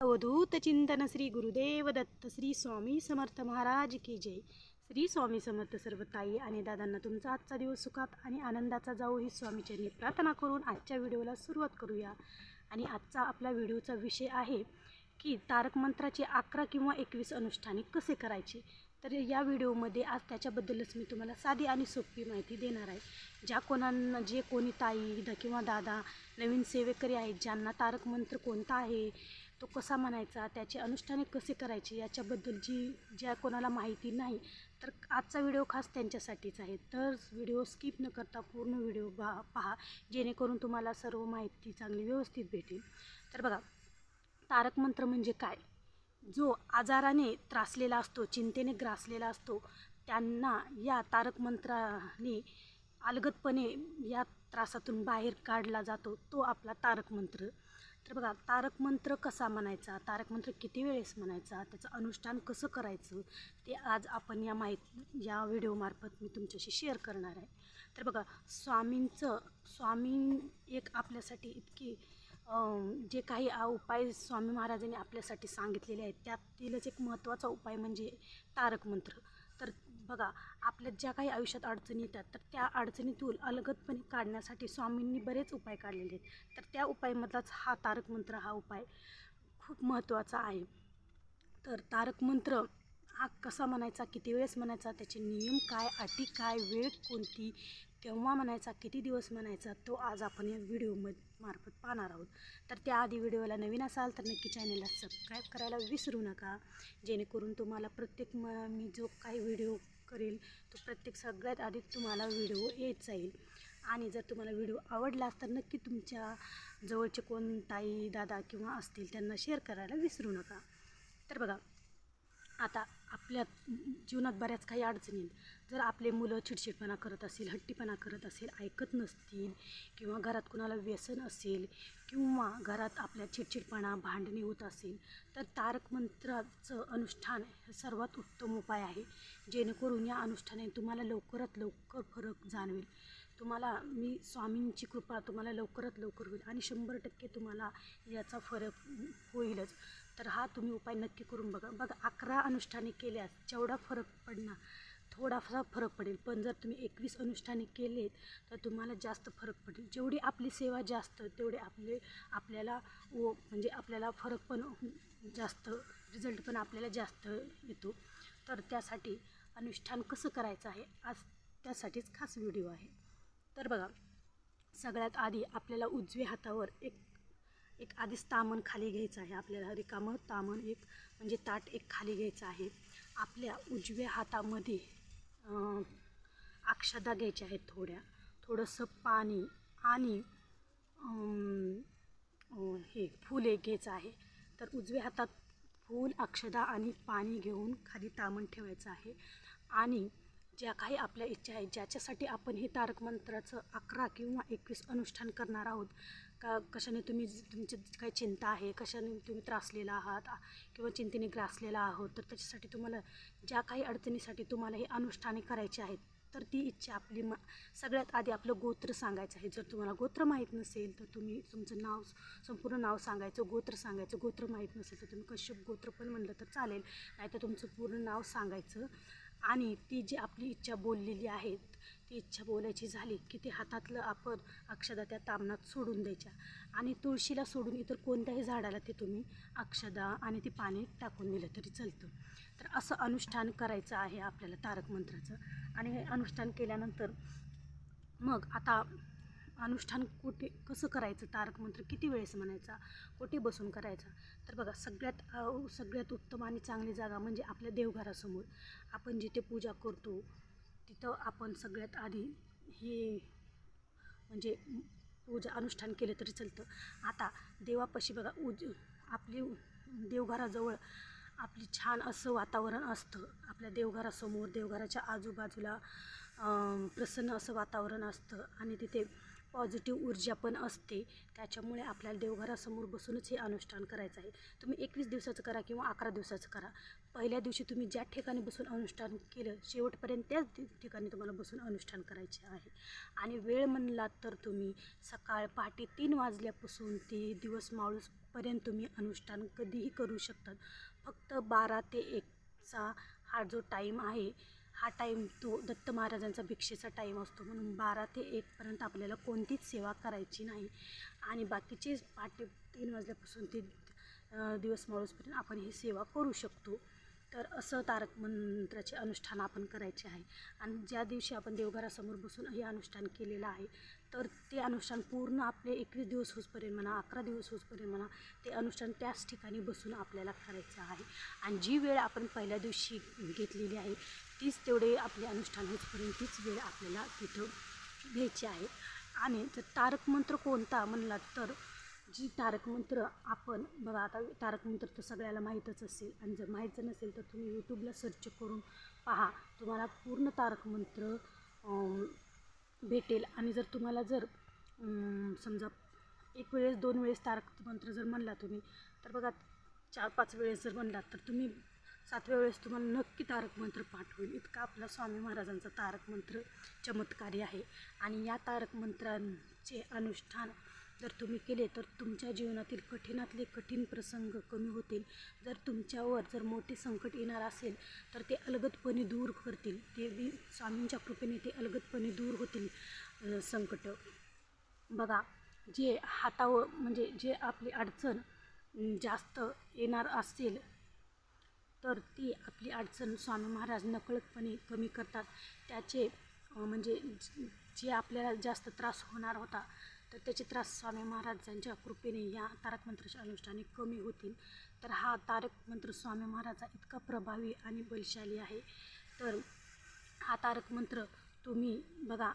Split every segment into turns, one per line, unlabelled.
अवधूत चिंतन श्री गुरुदेव दत्त श्री स्वामी समर्थ महाराज की जय. श्री स्वामी समर्थ सर्व ताई आणि दादांना तुमचा आजचा दिवस सुखात आणि आनंदाचा जाऊ ही स्वामीचरणी प्रार्थना करून आजच्या व्हिडिओला सुरुवात करूया. आणि आजचा आपला व्हिडिओचा विषय आहे की तारक मंत्राचे अकरा किंवा एकवीस अनुष्ठाने कसे करायचे? तर या व्हिडिओमध्ये आज त्याच्याबद्दलच मी तुम्हाला साधी आणि सोपी माहिती देणार आहे. ज्या कोणांना जे कोणी ताई द किंवा दादा नवीन सेवेकरी आहेत ज्यांना तारक मंत्र कोणता आहे तो कसा म्हणायचा त्याचे अनुष्ठाने कसे करायचे याच्याबद्दल जी ज्या कोणाला माहिती नाही तर आजचा व्हिडिओ खास त्यांच्यासाठीच आहे. तर व्हिडिओ स्किप न करता पूर्ण व्हिडिओ बा पहा. जेणेकरून तुम्हाला सर्व माहिती चांगली व्यवस्थित भेटेल. तर बघा तारक मंत्र म्हणजे काय? जो आजाराने त्रासलेला असतो चिंतेने ग्रासलेला असतो त्यांना या तारक मंत्राने अलगदपणे या त्रासातून बाहेर काढला जातो. तो आपला तारक मंत्र. तर बघा तारक मंत्र कसा म्हणायचा? तारक मंत्र किती वेळेस म्हणायचा? त्याचं अनुष्ठान कसं करायचं? ते आज आपण या माहिती या व्हिडिओमार्फत मी तुमच्याशी शेअर करणार आहे. तर बघा स्वामींचं स्वामी एक आपल्यासाठी इतकी जे काही आ- उपाय स्वामी महाराजांनी आपल्यासाठी सांगितलेले आहेत त्यातीलच एक महत्त्वाचा उपाय म्हणजे तारक मंत्र. तर बघा आपल्या ज्या काही आयुष्यात अडचणी येतात तर त्या अडचणीतून अलगदपणे काढण्यासाठी स्वामींनी बरेच उपाय काढलेले आहेत. तर त्या उपायमधलाच हा तारक मंत्र हा उपाय खूप महत्त्वाचा आहे. तर तारक मंत्र हा कसा म्हणायचा किती वेळेस म्हणायचा त्याचे नियम काय अटी काय वेळ कोणती केव्हा म्हणायचा किती दिवस म्हणायचा तो आज आपण या व्हिडिओ मार्फत पाहणार आहोत. तर त्याआधी व्हिडिओला नवीन असाल तर नक्की चॅनलला सबस्क्राईब करायला विसरू नका. जेणेकरून तुम्हाला प्रत्येक म मी जो काही व्हिडिओ करेल तो प्रत्येक सगळ्यात आधी तुम्हाला व्हिडिओ येत जाईल. आणि जर तुम्हाला व्हिडिओ आवडलास तर नक्की तुमच्या जवळचे कोण ताई दादा किंवा असतील त्यांना शेअर करायला विसरू नका. तर बघा आता आपल्या जीवनात बऱ्याच काही अडचणी आहेत. जर आपले मुलं चिडचिडपणा करत असेल हट्टीपणा करत असेल ऐकत नसतील किंवा घरात कुणाला व्यसन असेल किंवा घरात आपल्या चिडचिडपणा भांडणे होत असेल तर तारक मंत्राचं अनुष्ठान हे सर्वात उत्तम उपाय आहे. जेणेकरून या अनुष्ठाने तुम्हाला लवकरात लवकर फरक जाणवेल. तुम्हाला मी स्वामींची कृपा तुम्हाला लवकरात लवकर होईल आणि शंभर टक्के तुम्हाला याचा फरक होईलच. तर हा तुम्ही उपाय नक्की करून बघा. बघा अकरा अनुष्ठाने केल्यास जेवढा फरक पडणार थोडासा फरक पडेल. पण जर तुम्ही एकवीस अनुष्ठाने केलेत तर तुम्हाला जास्त फरक पडेल. जेवढी आपली सेवा जास्त तेवढे आपले आपल्याला व म्हणजे आपल्याला फरक पण जास्त रिझल्ट पण आपल्याला जास्त येतो. तर त्यासाठी अनुष्ठान कसं करायचं आहे? आज त्यासाठीच खास व्हिडिओ आहे. तर बघा सगळ्यात आधी आपल्याला उजव्या हातावर एक एक आधीच तामण खाली घ्यायचं आहे. आपल्याला रिकामं तामण एक म्हणजे ताट एक खाली घ्यायचं आहे. आपल्या उजव्या हातामध्ये अक्षदा घ्यायच्या आहेत थोड्या. थोडंसं पाणी आणि हे फूल एक घ्यायचं आहे. तर उजव्या हातात फूल अक्षदा आणि पाणी घेऊन खाली तामण ठेवायचं आहे. आणि ज्या काही आपल्या इच्छा आहेत ज्याच्यासाठी आपण हे तारक मंत्राचं अकरा किंवा एकवीस अनुष्ठान करणार आहोत का कशाने तुम्ही तुमची काही चिंता आहे कशाने तुम्ही त्रासलेला आहात किंवा चिंतेने ग्रासलेला आहोत तर त्याच्यासाठी तुम्हाला ज्या काही अडचणीसाठी तुम्हाला हे अनुष्ठाने करायचे आहेत तर ती इच्छा आपली म सगळ्यात आधी आपलं गोत्र सांगायचं आहे. जर तुम्हाला गोत्र माहीत नसेल तर तुम्ही तुमचं नाव संपूर्ण नाव सांगायचं गोत्र सांगायचं गोत्र माहीत नसेल तर तुम्ही कश्यप गोत्र पण म्हणलं तर चालेल नाहीतर तुमचं पूर्ण नाव सांगायचं. आणि ती जी आपली इच्छा बोललेली आहे ती इच्छा बोलायची झाली की ते हातातलं आपण अक्षदा त्या तामणात सोडून द्यायच्या. आणि तुळशीला सोडून इतर कोणत्याही झाडाला ते तुम्ही अक्षदा आणि ती पाणी टाकून दिलं तरी चालतं. तर असं अनुष्ठान करायचं आहे आपल्याला तारक मंत्राचं. आणि हे अनुष्ठान केल्यानंतर मग आता अनुष्ठान कुठे कसं करायचं तारक मंत्र? किती वेळेस म्हणायचा? कुठे बसून करायचा? तर बघा सगळ्यात सगळ्यात उत्तम आणि चांगली जागा म्हणजे आपल्या देवघरासमोर. आपण जिथे पूजा करतो तिथं आपण सगळ्यात आधी हे म्हणजे पूजा अनुष्ठान केलं तरी चालतं. आता देवापाशी बघा उज आपली देवघराजवळ आपली छान असं वातावरण असतं. आपल्या देवघरासमोर देवघराच्या आजूबाजूला प्रसन्न असं वातावरण असतं आणि तिथे पॉझिटिव्ह ऊर्जा पण असते. त्याच्यामुळे आपल्याला देवघरासमोर बसूनच हे अनुष्ठान करायचं आहे. तुम्ही एकवीस दिवसाचं करा किंवा अकरा दिवसाचं करा. पहिल्या दिवशी तुम्ही ज्या ठिकाणी बसून अनुष्ठान केलं शेवटपर्यंत त्याच ठिकाणी तुम्हाला बसून अनुष्ठान करायचे आहे. आणि वेळ म्हणलात तर तुम्ही सकाळ पहाटे तीन वाजल्यापासून ते दिवस माळूसपर्यंत तुम्ही अनुष्ठान कधीही करू शकतात. फक्त बारा ते एकचा हा जो टाईम आहे हा टाईम तो दत्त महाराजांचा भिक्षेचा टाईम असतो. म्हणून बारा ते एकपर्यंत आपल्याला कोणतीच सेवा करायची नाही. आणि बाकीचे पहाटे तीन वाजल्यापासून ते दिवस माळूसपर्यंत आपण ही सेवा करू शकतो. तर असं तारक मंत्राचे अनुष्ठान आपण करायचे आहे. आणि ज्या दिवशी आपण देवघरासमोर बसून हे अनुष्ठान केलेलं आहे तर ते अनुष्ठान पूर्ण आपले एकवीस दिवस होसपर्यंत म्हणा अकरा दिवस होसपर्यंत म्हणा ते अनुष्ठान त्याच ठिकाणी बसून आपल्याला करायचं आहे. आणि जी वेळ आपण पहिल्या दिवशी घेतलेली आहे तीच तेवढे आपले अनुष्ठान होतपर्यंत तीच वेळ आपल्याला तिथं घ्यायची आहे. आणि जर तारक मंत्र कोणता म्हणला तर जी तारक मंत्र आपण बघा आता तारक मंत्र तर सगळ्याला माहीतच असेल आणि जर माहीत नसेल तर तुम्ही यूट्यूबला सर्च करून पहा. तुम्हाला पूर्ण तारक मंत्र भेटेल. आणि जर तुम्हाला जर समजा एक वेळेस दोन वेळेस तारक मंत्र जर म्हणला तुम्ही तर बघा चार पाच वेळेस जर म्हणला तर तुम्ही सातव्या वेळेस तुम्हाला नक्की तारक मंत्र पाठ होईल इतका आपला स्वामी महाराजांचा तारक मंत्र चमत्कारी आहे. आणि या तारक मंत्रांचे अनुष्ठान जर तुम्ही केले तर तुमच्या जीवनातील कठीणातले कठीण प्रसंग कमी होतील. जर तुमच्यावर जर मोठे संकट येणार असेल तर ते अलगदपणे दूर करतील. ते बी स्वामींच्या कृपेने ते अलगदपणे दूर होतील संकट. बघा जे हातावर म्हणजे जे आपली अडचण जास्त येणार असेल तर ती आपली अडचण स्वामी महाराज नकळतपणे कमी करतात. त्याचे म्हणजे जे आपल्याला जास्त त्रास होणार होता तर त्याचे त्रास स्वामी महाराजांच्या कृपेने या तारक मंत्राच्या अनुष्ठाने कमी होतील. तर हा तारक मंत्र स्वामी महाराजा इतका प्रभावी आणि बलशाली आहे. तर हा तारक मंत्र तुम्ही बघा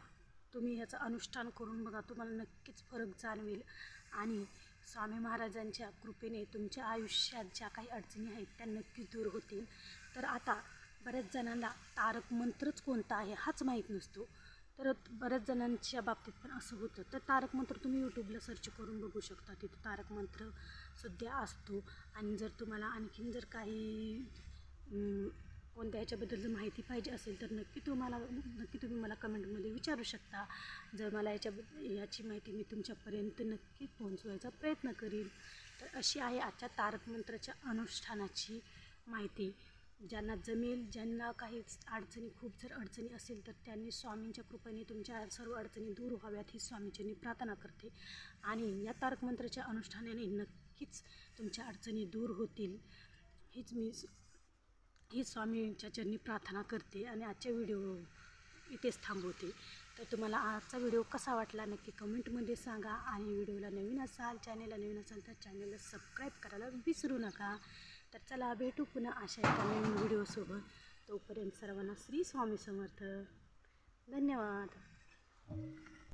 तुम्ही ह्याचं अनुष्ठान करून बघा तुम्हाला नक्कीच फरक जाणवेल. आणि स्वामी महाराजांच्या कृपेने तुमच्या आयुष्यात ज्या काही अडचणी आहेत त्या नक्कीच दूर होतील. तर आता बऱ्याच जणांना तारक मंत्रच कोणता आहे हाच माहीत नसतो. तर बऱ्याच जणांच्या बाबतीत पण असं होतं. तर तारक मंत्र तुम्ही यूट्यूबला सर्च करून बघू शकता. तिथं तारक मंत्र सुद्धा असतो. आणि जर तुम्हाला आणखीन जर काही कोणत्या ह्याच्याबद्दल जर माहिती पाहिजे असेल तर नक्की तुम्हाला नक्की तुम्ही मला कमेंटमध्ये विचारू शकता. जर मला याच्या याची माहिती मी तुमच्यापर्यंत नक्की पोहोचवायचा प्रयत्न करीन. तर अशी आहे आजच्या तारक मंत्राच्या अनुष्ठानाची माहिती. ज्यांना जमेल ज्यांना काही अडचणी खूप जर अडचणी असेल तर त्यांनी स्वामींच्या कृपेने तुमच्या सर्व अडचणी दूर व्हाव्यात ही स्वामींची प्रार्थना करते. आणि या तारकमंत्राच्या अनुष्ठानाने नक्कीच तुमच्या अडचणी दूर होतील. हीच मी ही स्वामींच्या चरणी प्रार्थना करते आणि आजच्या व्हिडिओ इथेच थांबवते. तर तुम्हाला आजचा व्हिडिओ कसा वाटला नक्की कमेंटमध्ये सांगा. आणि व्हिडिओला नवीन असाल चॅनेलला नवीन असाल तर चॅनेलला सबस्क्राईब करायला विसरू नका. तर चला भेटू पुन्हा अशा एका नवीन व्हिडिओसोबत. तोपर्यंत सर्वांना श्री स्वामी समर्थ. धन्यवाद.